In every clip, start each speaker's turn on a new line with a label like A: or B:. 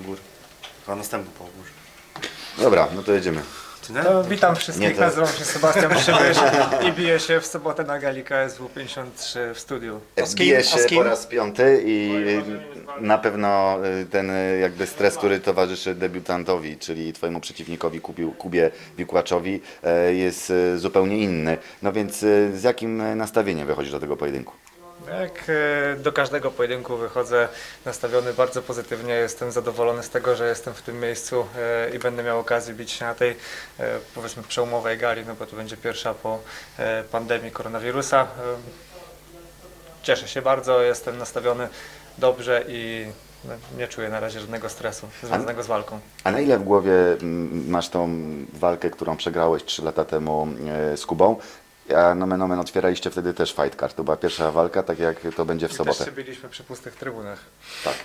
A: gór. Chyba następny Pogórz.
B: Dobra, no to jedziemy.
A: Czy nie?
C: No, witam
B: Nie,
C: wszystkich,
B: to-
C: nazywam się Sebastian Przybysz i biję się w sobotę na gali KSW 53 w studiu.
D: Z kim?
B: Bije
D: A z
B: się
D: kim?
B: po raz piąty i na pewno y, ten y, jakby stres, który towarzyszy debiutantowi, czyli twojemu przeciwnikowi Kubiu, Kubie Wikłaczowi e, jest y, zupełnie inny. No więc y, z jakim nastawieniem wychodzisz do tego pojedynku?
C: Jak e, do każdego pojedynku wychodzę nastawiony bardzo pozytywnie, jestem zadowolony z tego, że jestem w tym miejscu e, i będę miał okazję bić się na tej e, powiedzmy przełomowej gali, no bo to będzie pierwsza po pandemii koronawirusa. Cieszę się bardzo, jestem nastawiony dobrze i no, nie czuję na razie żadnego stresu związanego z walką.
B: A na ile w głowie mm, masz tą walkę, którą przegrałeś 3 lata temu z Kubą? A nomen omen otwieraliście wtedy też fight card. To była pierwsza walka, tak jak to będzie w
C: I
B: sobotę.
C: Też się byliśmy przy pustych trybunach.
B: Tak.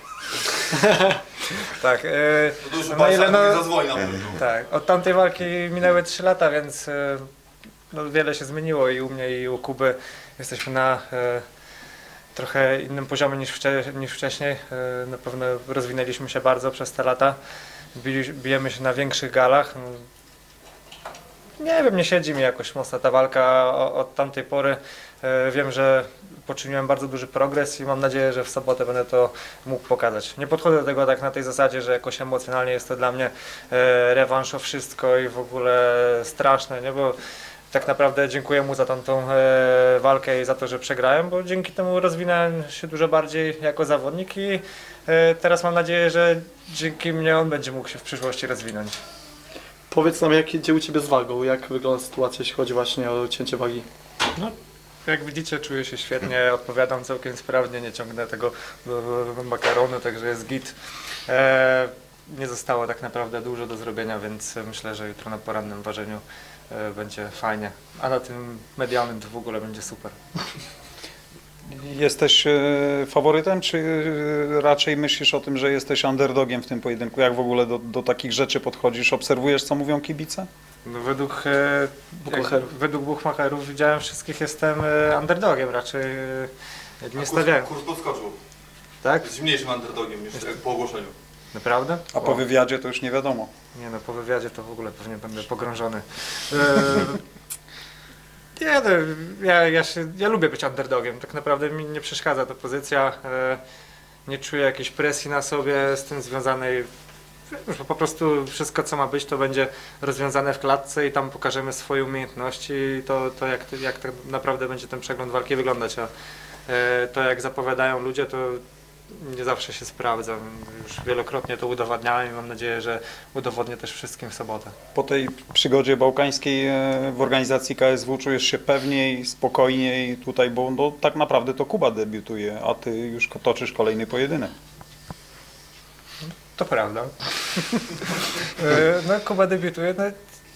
C: Tak. E,
A: To już
C: no, ile no,
A: zadzwoni na pewno.
C: tak, od tamtej walki minęły 3 lata, więc e, no, wiele się zmieniło i u mnie i u Kuby jesteśmy na e, trochę innym poziomie niż, wcze, niż wcześniej. E, na pewno rozwinęliśmy się bardzo przez te lata. Bili, bijemy się na większych galach. No, nie wiem, nie siedzi mi jakoś mocno ta walka od tamtej pory. E, Wiem, że poczyniłem bardzo duży progres i mam nadzieję, że w sobotę będę to mógł pokazać. Nie podchodzę do tego tak na tej zasadzie, że jakoś emocjonalnie jest to dla mnie e, rewanż o wszystko i w ogóle straszne, nie? bo tak naprawdę dziękuję mu za tamtą e, walkę i za to, że przegrałem, bo dzięki temu rozwinąłem się dużo bardziej jako zawodnik i e, teraz mam nadzieję, że dzięki mnie on będzie mógł się w przyszłości rozwinąć.
D: Powiedz nam, jak idzie u Ciebie z wagą, jak wygląda sytuacja, jeśli chodzi właśnie o cięcie wagi?
C: Jak widzicie, czuję się świetnie, odpowiadam całkiem sprawnie, nie ciągnę tego makaronu, także jest git. E, nie zostało tak naprawdę dużo do zrobienia, więc myślę, że jutro na porannym ważeniu e, będzie fajnie. A na tym medialnym to w ogóle będzie super.
E: Jesteś e, faworytem, czy e, raczej myślisz o tym, że jesteś underdogiem w tym pojedynku? Jak w ogóle do, do takich rzeczy podchodzisz? Obserwujesz, co mówią kibice?
C: No, według, e,
D: Buchmacherów.
C: według buchmacherów widziałem wszystkich, jestem underdogiem, raczej nie stawiałem.
A: Kurs podskoczył.
C: Tak?
A: Jest mniejszym underdogiem niż jak po ogłoszeniu.
C: Naprawdę?
E: A po wywiadzie to już nie wiadomo.
C: Nie no, po wywiadzie to w ogóle pewnie będę pogrążony. Nie no, ja, ja, się, ja lubię być underdogiem, tak naprawdę mi nie przeszkadza ta pozycja. E, nie czuję jakiejś presji na sobie z tym związanej. Po prostu wszystko co ma być to będzie rozwiązane w klatce i tam pokażemy swoje umiejętności i to, to jak, jak tak naprawdę będzie ten przegląd walki wyglądać. A e, to jak zapowiadają ludzie to nie zawsze się sprawdza. Już wielokrotnie to udowadniałem i mam nadzieję, że udowodnię też wszystkim w sobotę.
E: Po tej przygodzie bałkańskiej e, w organizacji KSW czujesz się pewniej, spokojniej tutaj, bo no, tak naprawdę to Kuba debiutuje, a ty już toczysz kolejny pojedynek.
C: To prawda. E, no Kuba debiutuje, no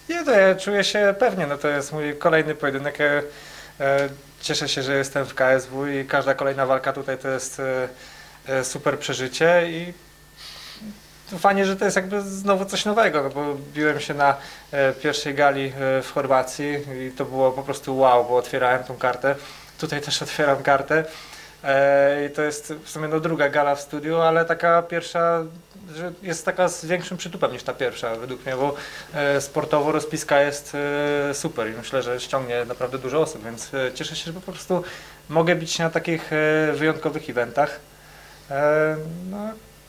C: nie no, ja czuję się pewnie, no to jest mój kolejny pojedynek. E, Cieszę się, że jestem w KSW i każda kolejna walka tutaj to jest super przeżycie i fajnie, że to jest jakby znowu coś nowego, no bo biłem się na e, pierwszej gali e, w Chorwacji i to było po prostu wow, bo otwierałem tą kartę. Tutaj też otwieram kartę. E, I to jest w sumie no druga gala w studiu, ale taka pierwsza, że jest taka z większym przytupem niż ta pierwsza według mnie, bo e, sportowo rozpiska jest e, super i myślę, że ściągnie naprawdę dużo osób, więc e, cieszę się, że po prostu mogę bić na takich e, wyjątkowych eventach. E, no,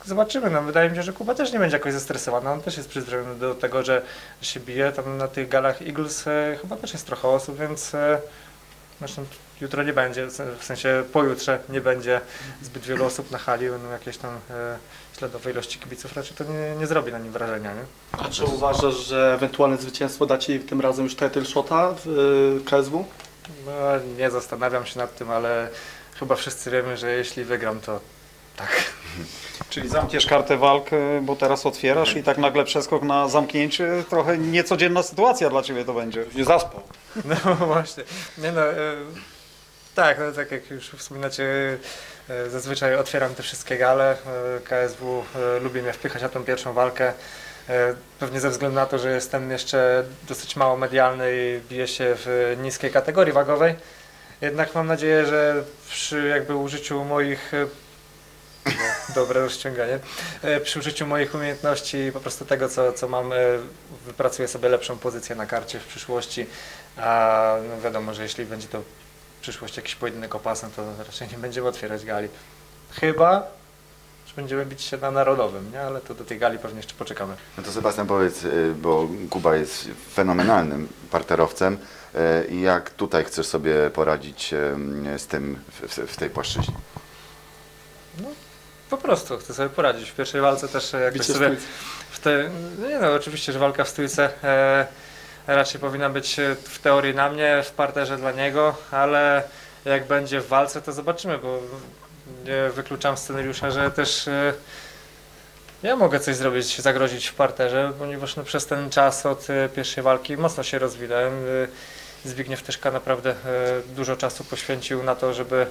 C: zobaczymy, no wydaje mi się, że Kuba też nie będzie jakoś zestresowany, on też jest przyzwyczajony do tego, że się bije, tam na tych galach Eagles e, chyba też jest trochę osób, więc e, zresztą jutro nie będzie, w sensie pojutrze nie będzie zbyt wielu osób na hali, będą jakieś tam śladowe ilości kibiców, raczej to nie, nie zrobi na nim wrażenia, nie?
D: A czy uważasz, że ewentualne zwycięstwo da Ci tym razem już title shota w KSW?
C: No, nie zastanawiam się nad tym, ale chyba wszyscy wiemy, że jeśli wygram, to tak.
E: Czyli zamkniesz kartę walk, e, bo teraz otwierasz i tak nagle przeskok na zamknięcie, trochę niecodzienna sytuacja dla Ciebie to będzie.
D: Nie zaspał.
C: No właśnie. Nie no, e, tak, no, tak jak już wspominacie, e, zazwyczaj otwieram te wszystkie gale. E, KSW e, lubi mnie wpychać na tą pierwszą walkę. E, Pewnie ze względu na to, że jestem jeszcze dosyć mało medialny i biję się w niskiej kategorii wagowej. Jednak mam nadzieję, że przy jakby użyciu moich e, Dobre rozciąganie. E, Przy użyciu moich umiejętności i po prostu tego, co, co mam, e, wypracuję sobie lepszą pozycję na karcie w przyszłości. A no wiadomo, że jeśli będzie to w przyszłości jakiś pojedynek o pasem, to raczej nie będziemy otwierać gali. Chyba, że będziemy bić się na narodowym, nie? Ale to do tej gali pewnie jeszcze poczekamy.
B: No to Sebastian powiedz, y, bo Kuba jest fenomenalnym parterowcem i jak tutaj chcesz sobie poradzić z tym w, w, w tej płaszczyźnie?
C: Po prostu chcę sobie poradzić. W pierwszej walce też e, jakoś
D: Bicie
C: sobie w te, no nie no, oczywiście, że walka w stójce e, raczej powinna być e, w teorii na mnie, w parterze dla niego, ale jak będzie w walce, to zobaczymy, bo nie wykluczam scenariusza, że też e, ja mogę coś zrobić, zagrozić w parterze, ponieważ no, przez ten czas od e, pierwszej walki mocno się rozwinąłem. Zbigniew Tyszka naprawdę dużo czasu poświęcił na to, żeby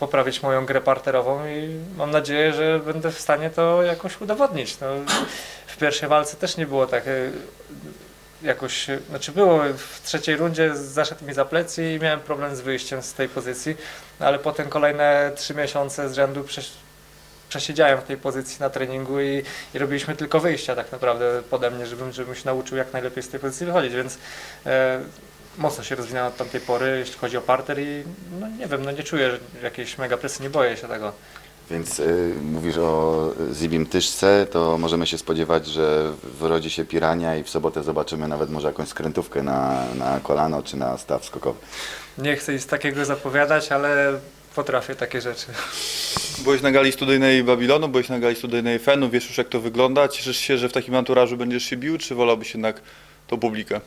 C: poprawić moją grę parterową i mam nadzieję, że będę w stanie to jakoś udowodnić. No, w pierwszej walce też nie było tak e, jakoś, e, znaczy było w trzeciej rundzie zaszedł mi za plecy i miałem problem z wyjściem z tej pozycji, no, ale potem kolejne trzy miesiące z rzędu przesz- przesiedziałem w tej pozycji na treningu i, i robiliśmy tylko wyjścia tak naprawdę pode mnie, żebym, żebym się nauczył jak najlepiej z tej pozycji wychodzić, więc e, mocno się rozwinąłem od tamtej pory, jeśli chodzi o parter i no nie wiem, no nie czuję jakiejś mega presji, nie boję się tego.
B: Więc y, mówisz o Zibim Tyszce, to możemy się spodziewać, że wyrodzi się pirania i w sobotę zobaczymy nawet może jakąś skrętówkę na, na kolano czy na staw skokowy.
C: Nie chcę nic takiego zapowiadać, ale potrafię takie rzeczy.
F: Byłeś na gali studyjnej Babilonu, byłeś na gali studyjnej Fenu, wiesz już jak to wygląda. Cieszysz się, że w takim anturażu będziesz się bił, czy wolałbyś jednak tą publikę?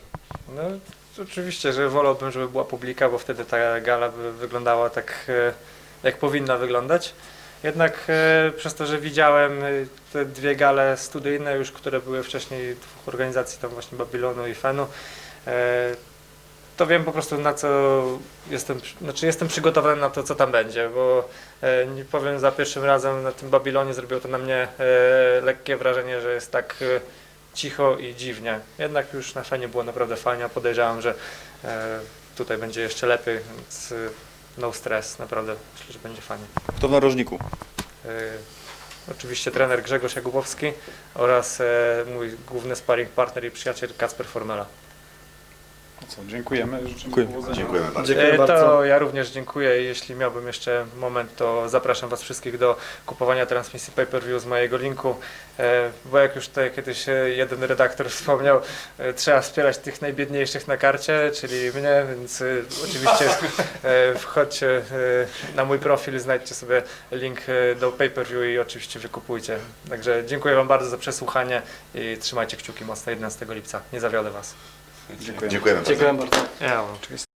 C: No oczywiście, że wolałbym, żeby była publika, bo wtedy ta gala by wyglądała tak, e, jak powinna wyglądać. Jednak e, przez to, że widziałem e, te dwie gale studyjne już, które były wcześniej dwóch organizacji, tam właśnie Babilonu i Fenu, to wiem po prostu na co jestem, znaczy jestem przygotowany na to, co tam będzie, bo nie powiem za pierwszym razem na tym Babilonie zrobiło to na mnie lekkie wrażenie, że jest tak cicho i dziwnie. Jednak już na Fenie było naprawdę fajnie, podejrzewam, że e, tutaj będzie jeszcze lepiej, więc e, no stres, naprawdę myślę, że będzie fajnie.
F: Kto w narożniku?
C: E, Oczywiście trener Grzegorz Jakubowski oraz mój główny sparring partner i przyjaciel Kacper Formela.
E: No co, dziękujemy, życzymy
F: Dziękuję.
E: powodzenia.
B: Dziękujemy bardzo.
D: Dziękuję
C: E,
D: bardzo.
C: To ja również dziękuję. Jeśli miałbym jeszcze moment, to zapraszam Was wszystkich do kupowania transmisji pay-per-view z mojego linku, e, bo jak już tutaj kiedyś e, jeden redaktor wspomniał, e, trzeba wspierać tych najbiedniejszych na karcie, czyli mnie, więc e, oczywiście e, wchodźcie e, na mój profil, znajdźcie sobie link e, do pay-per-view i oczywiście wykupujcie. Także dziękuję Wam bardzo za przesłuchanie i trzymajcie kciuki mocno 11 lipca. Nie zawiodę Was.
E: Dziękujemy.
B: Dziękujemy bardzo.
D: Dziękuję bardzo.
C: Ja, oczywiście.